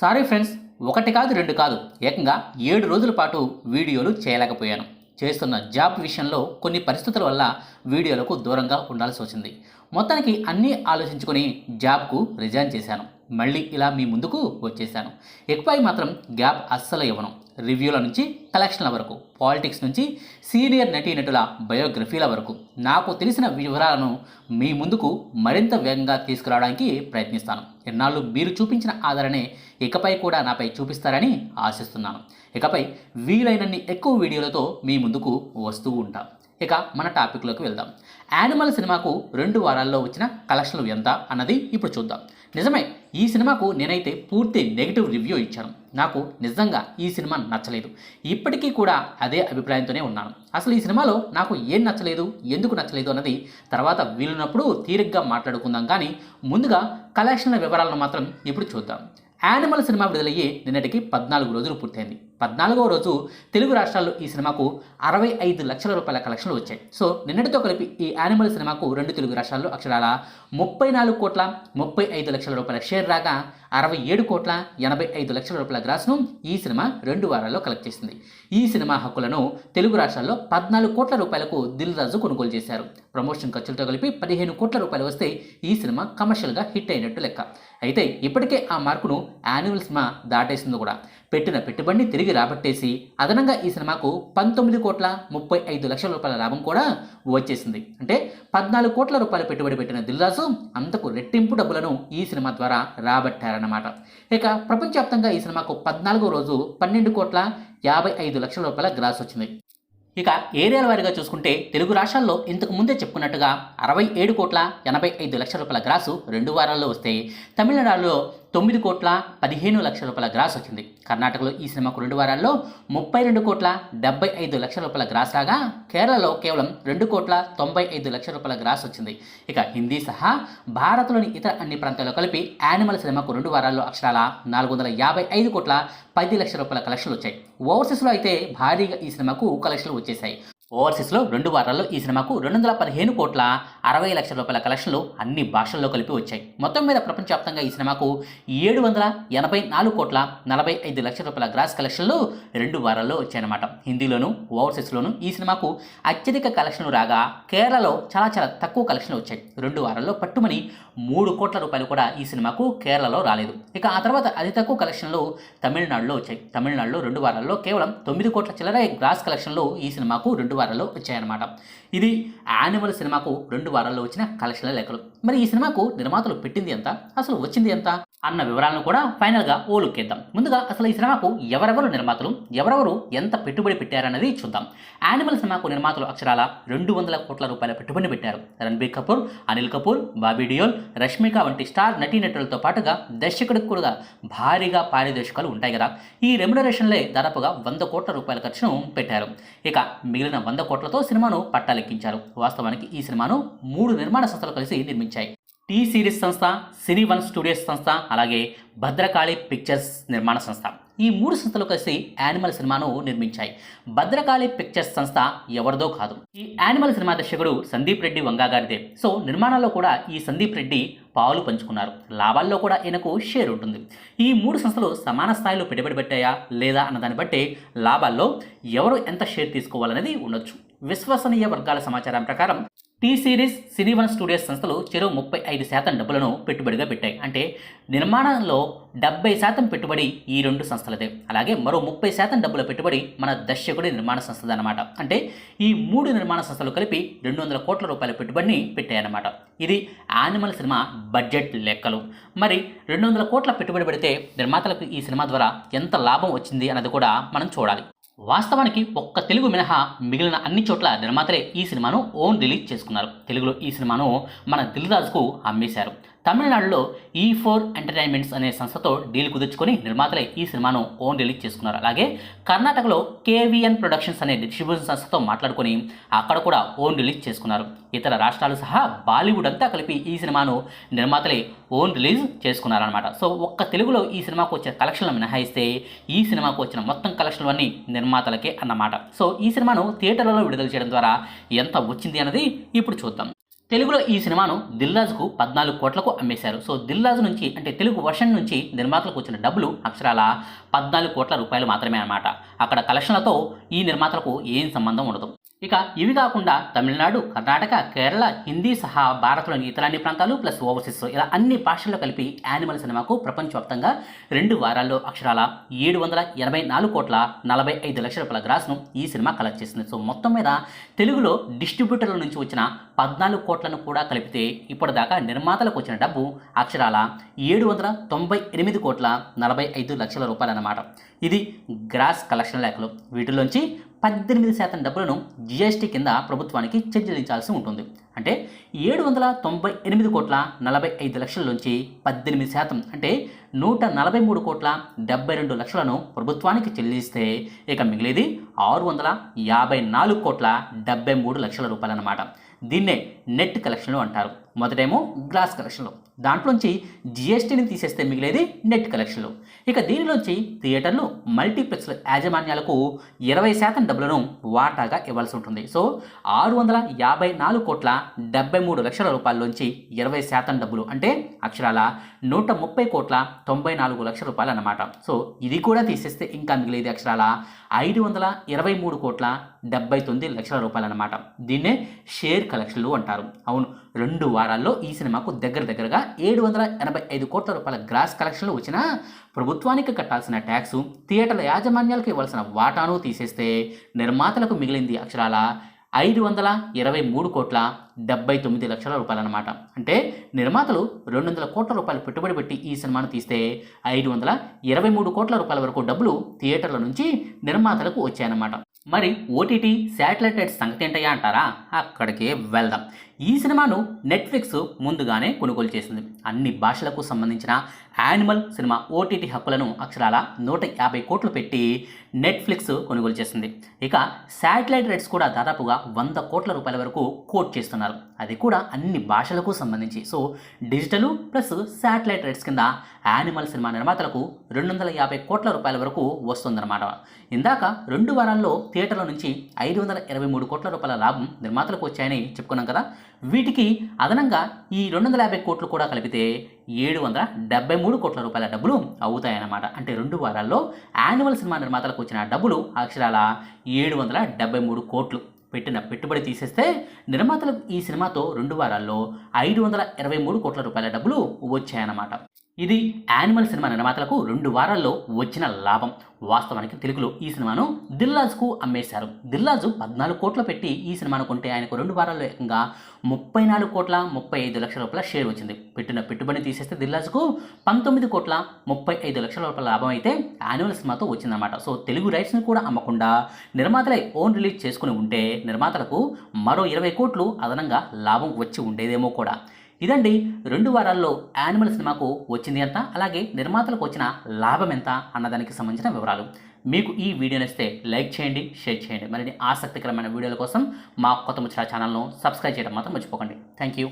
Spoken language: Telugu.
సారీ ఫ్రెండ్స్ ఒకటి కాదు రెండు కాదు. ఏకంగా ఏడు రోజుల పాటు వీడియోలు చేయలేకపోయాను. చేస్తున్న జాబ్ విషయంలో కొన్ని పరిస్థితుల వల్ల వీడియోలకు దూరంగా ఉండాల్సి వచ్చింది. మొత్తానికి అన్నీ ఆలోచించుకొని జాబ్కు రిజైన్ చేశాను. మళ్ళీ ఇలా మీ ముందుకు వచ్చేసాను ఎక్కువై మాత్రం గ్యాప్ అస్సలు ఇవ్వను. రివ్యూల నుంచి కలెక్షన్ల వరకు పాలిటిక్స్ నుంచి సీనియర్ నటీనటుల బయోగ్రఫీల వరకు. నాకు తెలిసిన వివరాలను మీ ముందుకు మరింత వేగంగా తీసుకురావడానికి ప్రయత్నిస్తాను. ఎన్నాళ్ళు మీరు చూపించిన ఆదరణే ఇకపై కూడా నాపై చూపిస్తారని ఆశిస్తున్నాను. ఇకపై వీలైనన్ని ఎక్కువ వీడియోలతో మీ ముందుకు వస్తూ ఉంటాం. ఇక మన టాపిక్లోకి వెళ్దాం. యానిమల్ సినిమాకు రెండు వారాల్లో వచ్చిన కలెక్షన్లు ఎంత అన్నది ఇప్పుడు చూద్దాం. నిజమే ఈ సినిమాకు నేనైతే పూర్తి నెగిటివ్ రివ్యూ ఇచ్చాను. నాకు నిజంగా ఈ సినిమా నచ్చలేదు. ఇప్పటికీ కూడా అదే అభిప్రాయంతోనే ఉన్నాను. అసలు ఈ సినిమాలో నాకు ఏం నచ్చలేదు ఎందుకు నచ్చలేదు అన్నది తర్వాత వీలున్నప్పుడు తీరిగ్గా మాట్లాడుకుందాం. కానీ ముందుగా కలెక్షన్ల వివరాలను మాత్రం ఇప్పుడు చూద్దాం. యానిమల్ సినిమా విడుదలయ్యి నిన్నటికి పద్నాలుగు రోజులు పూర్తయింది. పద్నాలుగవ రోజు తెలుగు రాష్ట్రాల్లో ఈ సినిమాకు అరవై ఐదు లక్షల రూపాయల కలెక్షన్లు వచ్చాయి. సో నిన్నటితో కలిపి ఈ యానిమల్ సినిమాకు రెండు తెలుగు రాష్ట్రాల్లో అక్షరాల ముప్పై నాలుగు కోట్ల ముప్పై ఐదు లక్షల రూపాయల షేర్ రాగా అరవై ఏడు కోట్ల ఎనభై ఐదు లక్షల రూపాయల గ్రాస్ను ఈ సినిమా రెండు వారాల్లో కలెక్ట్ చేసింది. ఈ సినిమా హక్కులను తెలుగు రాష్ట్రాల్లో పద్నాలుగు కోట్ల రూపాయలకు దిల్ రాజు కొనుగోలు చేశారు. ప్రమోషన్ ఖర్చులతో కలిపి పదిహేను కోట్ల రూపాయలు వస్తే ఈ సినిమా కమర్షియల్గా హిట్ అయినట్టు లెక్క. అయితే ఇప్పటికే ఆ మార్కును యాన్యువల్ సినిమా దాటేసింది కూడా. పెట్టిన పెట్టుబడిని తిరిగి రాబట్టేసి అదనంగా ఈ సినిమాకు పంతొమ్మిది కోట్ల ముప్పై ఐదు లక్షల రూపాయల లాభం కూడా వచ్చేసింది. అంటే పద్నాలుగు కోట్ల రూపాయలు పెట్టుబడి పెట్టిన దిల్రాజు అంతకు రెట్టింపు డబ్బులను ఈ సినిమా ద్వారా రాబట్టారన్నమాట. ఇక ప్రపంచవ్యాప్తంగా ఈ సినిమాకు పద్నాలుగో రోజు పన్నెండు కోట్ల యాభై ఐదు లక్షల రూపాయల గ్రాస్ వచ్చింది. ఇక ఏరియాల వారీగా చూసుకుంటే తెలుగు రాష్ట్రాల్లో ఇంతకు ముందే చెప్పుకున్నట్టుగా అరవై ఏడు కోట్ల ఎనభై ఐదు లక్షల రూపాయల గ్రాసు రెండు వారాల్లో వస్తే తమిళనాడులో తొమ్మిది కోట్ల పదిహేను లక్షల రూపాయల గ్రాస్ వచ్చింది. కర్ణాటకలో ఈ సినిమాకు రెండు వారాల్లో ముప్పై రెండు కోట్ల డెబ్బై ఐదు లక్షల రూపాయల గ్రాస్ రాగా కేరళలో కేవలం రెండు కోట్ల తొంభై ఐదు లక్షల రూపాయల గ్రాస్ వచ్చింది. ఇక హిందీ సహా భారత్లోని ఇతర అన్ని ప్రాంతాల్లో కలిపి యానిమల్ సినిమాకు రెండు వారాల్లో అక్షరాల నాలుగు వందల యాభై ఐదు కోట్ల పది లక్షల రూపాయల కలెక్షన్లు వచ్చాయి. ఓవర్సీస్లో అయితే భారీగా ఈ సినిమాకు కలెక్షన్లు వచ్చేసాయి. ఓవర్సీస్లో రెండు వారాల్లో ఈ సినిమాకు రెండు వందల పదిహేను కోట్ల అరవై లక్షల రూపాయల కలెక్షన్లు అన్ని భాషల్లో కలిపి వచ్చాయి. మొత్తం మీద ప్రపంచవ్యాప్తంగా ఈ సినిమాకు ఏడు వందల ఎనభై నాలుగు కోట్ల నలభై ఐదు లక్షల రూపాయల గ్రాస్ కలెక్షన్లు రెండు వారాల్లో వచ్చాయన్నమాట. హిందీలోను ఓవర్సీస్లోను ఈ సినిమాకు అత్యధిక కలెక్షన్లు రాగా కేరళలో చాలా చాలా తక్కువ కలెక్షన్లు వచ్చాయి. రెండు వారాల్లో పట్టుమని మూడు కోట్ల రూపాయలు కూడా ఈ సినిమాకు కేరళలో రాలేదు. ఇక ఆ తర్వాత అతి తక్కువ కలెక్షన్లు తమిళనాడులో వచ్చాయి. తమిళనాడులో రెండు వారాల్లో కేవలం తొమ్మిది కోట్ల చిల్లర గ్రాస్ కలెక్షన్లు ఈ సినిమాకు రెండు వారాల్లో వచ్చాయన్నమాట. ఇది యానిమల్ సినిమాకు రెండు వారాల్లో వచ్చిన కలెక్షన్ల లెక్కలు. మరి ఈ సినిమాకు నిర్మాతలు పెట్టింది ఎంత? అసలు వచ్చింది ఎంత? అన్న వివరాలను కూడా ఫైనల్గా ఓ లుక్ ఇద్దాం ముందుగా అసలు ఈ సినిమాకు ఎవరెవరు నిర్మాతలు? ఎవరెవరు ఎంత పెట్టుబడి పెట్టారన్నది చూద్దాం. యానిమల్ సినిమాకు నిర్మాతలు అక్షరాల రెండు వందల కోట్ల రూపాయల పెట్టుబడి పెట్టారు. రణబీర్ కపూర్ అనిల్ కపూర్ బాబీ డియోల్ రష్మిక వంటి స్టార్ నటీనటులతో పాటుగా దర్శకుడికి కూడా భారీగా పారిదర్శకాలు ఉంటాయి కదా. ఈ రెమ్యునరేషన్లే దాదాపుగా వంద కోట్ల రూపాయల ఖర్చును పెట్టారు. ఇక మిగిలిన వంద కోట్లతో సినిమాను పట్టాలెక్కించారు. వాస్తవానికి ఈ సినిమాను మూడు నిర్మాణ సంస్థలు కలిసి నిర్మించాయి. టీ సిరీస్ సంస్థ సినీ వన్ స్టూడియోస్ సంస్థ అలాగే భద్రకాళి పిక్చర్స్ నిర్మాణ సంస్థ. ఈ మూడు సంస్థలు కలిసి యానిమల్ సినిమాను నిర్మించాయి. భద్రకాళి పిక్చర్స్ సంస్థ ఎవరిదో కాదు. ఈ యానిమల్ సినిమా దర్శకుడు సందీప్ రెడ్డి వంగా గారిదే. సో నిర్మాణంలో కూడా ఈ సందీప్ రెడ్డి పాలు పంచుకున్నారు. లాభాల్లో కూడా ఈయనకు షేర్ ఉంటుంది. ఈ మూడు సంస్థలు సమాన స్థాయిలో పెట్టుబడి పెట్టాయా లేదా అన్న దాన్ని బట్టి లాభాల్లో ఎవరు ఎంత షేర్ తీసుకోవాలనేది ఉండొచ్చు. విశ్వసనీయ వర్గాల సమాచారం ప్రకారం T series cine one studios సంస్థలు చెరో ముప్పై ఐదు శాతం డబ్బులను పెట్టుబడిగా పెట్టాయి. అంటే నిర్మాణంలో డెబ్బై శాతం పెట్టుబడి ఈ రెండు సంస్థలదే. అలాగే మరో ముప్పై శాతం డబ్బుల పెట్టుబడి మన దర్శకుడి నిర్మాణ సంస్థది అనమాట అంటే ఈ మూడు నిర్మాణ సంస్థలు కలిపి రెండు వందల కోట్ల రూపాయల పెట్టుబడిని పెట్టాయన్నమాట. ఇది యానిమల్ సినిమా బడ్జెట్ లెక్కలు. మరి రెండు వందల కోట్ల పెట్టుబడి పెడితే నిర్మాతలకు ఈ సినిమా ద్వారా ఎంత లాభం వచ్చింది అన్నది కూడా మనం చూడాలి. వాస్తవానికి ఒక్క తెలుగు మినహా మిగిలిన అన్ని చోట్ల నిర్మాతలే ఈ సినిమాను ఓన్ రిలీజ్ చేసుకున్నారు. తెలుగులో ఈ సినిమాను మన దిల్రాజుకు అమ్మేశారు. తమిళనాడులో ఈ ఫోర్ ఎంటర్టైన్మెంట్స్ అనే సంస్థతో డీల్ కుదుర్చుకొని నిర్మాతలే ఈ సినిమాను ఓన్ రిలీజ్ చేసుకున్నారు. అలాగే కర్ణాటకలో కేవీఎన్ ప్రొడక్షన్స్ అనే డిస్ట్రిబ్యూషన్ సంస్థతో మాట్లాడుకొని అక్కడ కూడా ఓన్ రిలీజ్ చేసుకున్నారు. ఇతర రాష్ట్రాలు సహా బాలీవుడ్ అంతా కలిపి ఈ సినిమాను నిర్మాతలే ఓన్ రిలీజ్ చేసుకున్నారనమాట సో ఒక్క తెలుగులో ఈ సినిమాకు వచ్చిన కలెక్షన్లు మినహాయిస్తే ఈ సినిమాకు వచ్చిన మొత్తం కలెక్షన్లు అన్నీ నిర్మాతలకే అన్నమాట. సో ఈ సినిమాను థియేటర్లలో విడుదల చేయడం ద్వారా ఎంత వచ్చింది అన్నది ఇప్పుడు చూద్దాం. తెలుగులో ఈ సినిమాను దిల్రాజుకు పద్నాలుగు కోట్లకు అమ్మేశారు. సో దిల్రాజు నుంచి అంటే తెలుగు వర్షన్ నుంచి నిర్మాతలకు వచ్చిన డబ్బులు అక్షరాల పద్నాలుగు కోట్ల రూపాయలు మాత్రమే అనమాట అక్కడ కలెక్షన్లతో ఈ నిర్మాతలకు ఏం సంబంధం ఉండదు. ఇక ఇవి కాకుండా తమిళనాడు కర్ణాటక కేరళ హిందీ సహా భారత్లోని ఇతర అన్ని ప్రాంతాలు ప్లస్ ఓవర్సీస్. ఇలా అన్ని భాషల్లో కలిపి యానిమల్ సినిమాకు ప్రపంచవ్యాప్తంగా రెండు వారాల్లో అక్షరాల ఏడు వందల ఎనభై నాలుగు కోట్ల నలభై ఐదు లక్షల రూపాయల గ్రాస్ను ఈ సినిమా కలెక్ట్ చేసింది. సో మొత్తం మీద తెలుగులో డిస్ట్రిబ్యూటర్ల నుంచి వచ్చిన పద్నాలుగు కోట్లను కూడా కలిపితే ఇప్పటిదాకా నిర్మాతలకు వచ్చిన డబ్బు అక్షరాల ఏడు వందల తొంభై ఎనిమిది కోట్ల నలభై ఐదు లక్షల రూపాయలు అన్నమాట ఇది గ్రాస్ కలెక్షన్ లెక్కలు వీటిలోంచి పద్దెనిమిది శాతం డబ్బులను జిఎస్టీ కింద ప్రభుత్వానికి చెల్లించాల్సి ఉంటుంది. అంటే ఏడు వందల తొంభై ఎనిమిది కోట్ల నలభై ఐదు లక్షల నుంచి పద్దెనిమిది శాతం అంటే నూట నలభై మూడు కోట్ల డెబ్బై రెండు లక్షలను ప్రభుత్వానికి చెల్లిస్తే ఇక మిగిలేది ఆరు వందల యాభై నాలుగు కోట్ల డెబ్బై మూడు లక్షల రూపాయలన్నమాట. దీన్నే నెట్ కలెక్షన్లు అంటారు. మొదటేమో గ్లాస్ కలెక్షన్లు. దాంట్లోంచి జిఎస్టీని తీసేస్తే మిగిలేది నెట్ కలెక్షన్లు. ఇక దీనిలోంచి థియేటర్లు మల్టీప్లెక్స్ల యాజమాన్యాలకు ఇరవై శాతం డబ్బులను వాటాగా ఇవ్వాల్సి ఉంటుంది. సో ఆరు వందల యాభై నాలుగు కోట్ల డెబ్బై మూడు లక్షల రూపాయల్లోంచి ఇరవై శాతం డబ్బులు అంటే అక్షరాల నూట ముప్పై కోట్ల తొంభై నాలుగు లక్షల రూపాయలు అన్నమాట. సో ఇది కూడా తీసేస్తే ఇంకా మిగిలేది అక్షరాల ఐదు వందల ఇరవై మూడు కోట్ల డెబ్బై తొమ్మిది లక్షల రూపాయలు అన్నమాట. దీన్నే షేర్ కలెక్షన్లు అంటారు. అవును రెండు వారాల్లో ఈ సినిమాకు దగ్గర దగ్గరగా ఏడు వందల ఎనభై ఐదు కోట్ల రూపాయల గ్రాస్ కలెక్షన్లు వచ్చినా ప్రభుత్వానికి కట్టాల్సిన ట్యాక్సు థియేటర్ల యాజమాన్యాలకు ఇవ్వాల్సిన వాటాను తీసేస్తే నిర్మాతలకు మిగిలింది అక్షరాల ఐదు వందల ఇరవై మూడు కోట్ల డెబ్బై తొమ్మిది లక్షల రూపాయలనమాట అంటే నిర్మాతలు రెండు వందల కోట్ల రూపాయలు పెట్టుబడి పెట్టి ఈ సినిమాను తీస్తే ఐదు వందల ఇరవై మూడు కోట్ల రూపాయల వరకు డబ్బులు థియేటర్ల నుంచి నిర్మాతలకు వచ్చాయన్నమాట. మరి ఓటీటీ శాటిలైట్ రైట్స్ సంగతి ఏంటయ్యా అంటారా? అక్కడికే వెళ్దాం. ఈ సినిమాను నెట్ఫ్లిక్స్ ముందుగానే కొనుగోలు చేసింది. అన్ని భాషలకు సంబంధించిన యానిమల్ సినిమా ఓటీటీ హక్కులను అక్షరాల నూట యాభై కోట్లు పెట్టి నెట్ఫ్లిక్స్ కొనుగోలు చేసింది. ఇక శాటిలైట్ రైట్స్ కూడా దాదాపుగా వంద కోట్ల రూపాయల వరకు కోట్ చేస్తున్నారు. అది కూడా అన్ని భాషలకు సంబంధించి. So digital plus satellite rights కింద యానిమల్ సినిమా నిర్మాతలకు రెండు వందల యాభై కోట్ల రూపాయల వరకు వస్తుందన్నమాట. ఇందాక రెండు వారాల్లో థియేటర్ల నుంచి ఐదు వందల ఇరవై మూడు కోట్ల రూపాయల లాభం నిర్మాతలకు వచ్చాయని చెప్పుకున్నాం కదా. వీటికి అదనంగా ఈ రెండు వందల యాభై కోట్లు కూడా కలిపితే ఏడు వందల డెబ్బై మూడు కోట్ల రూపాయల డబ్బులు అవుతాయన్నమాట. అంటే రెండు వారాల్లో యాన్యువల్ సినిమా నిర్మాతలకు వచ్చిన డబ్బులు అక్షరాల ఏడు వందల డెబ్బై మూడు కోట్లు. పెట్టిన పెట్టుబడి తీసేస్తే నిర్మాతలకు ఈ సినిమాతో రెండు వారాల్లో ఐదు వందల ఇరవై మూడు కోట్ల రూపాయల డబ్బులు వచ్చాయన్నమాట. ఇది యానిమల్ సినిమా నిర్మాతలకు రెండు వారాల్లో వచ్చిన లాభం. వాస్తవానికి తెలుగులో ఈ సినిమాను దిల్లాజ్కు అమ్మేశారు. దిల్లాజు పద్నాలుగు కోట్లు పెట్టి ఈ సినిమాను కొంటే ఆయనకు రెండు వారాల్లో ఏకంగా ముప్పై నాలుగు కోట్ల ముప్పై ఐదు లక్షల రూపాయల షేర్ వచ్చింది. పెట్టిన పెట్టుబడిని తీసేస్తే దిల్లాజ్కు పంతొమ్మిది కోట్ల ముప్పై ఐదు లక్షల రూపాయల లాభం అయితే యాన్యువల్ సినిమాతో వచ్చిందనమాట సో తెలుగు రైట్స్ని కూడా అమ్మకుండా నిర్మాతలే ఓన్ రిలీజ్ చేసుకుని ఉంటే నిర్మాతలకు మరో ఇరవై కోట్లు అదనంగా లాభం వచ్చి ఉండేదేమో కూడా. ఇదండి రెండు వారాల్లో యానిమల్ సినిమాకు వచ్చింది ఎంత? అలాగే నిర్మాతలకు వచ్చిన లాభం ఎంత? అన్నదానికి సంబంధించిన వివరాలు. మీకు ఈ వీడియో నచ్చితే లైక్ చేయండి షేర్ చేయండి. మరిన్ని ఆసక్తికరమైన వీడియోల కోసం మా కొత్త ముచ్చట ఛానల్ను సబ్స్క్రైబ్ చేయడం మాత్రం మర్చిపోకండి. Thank you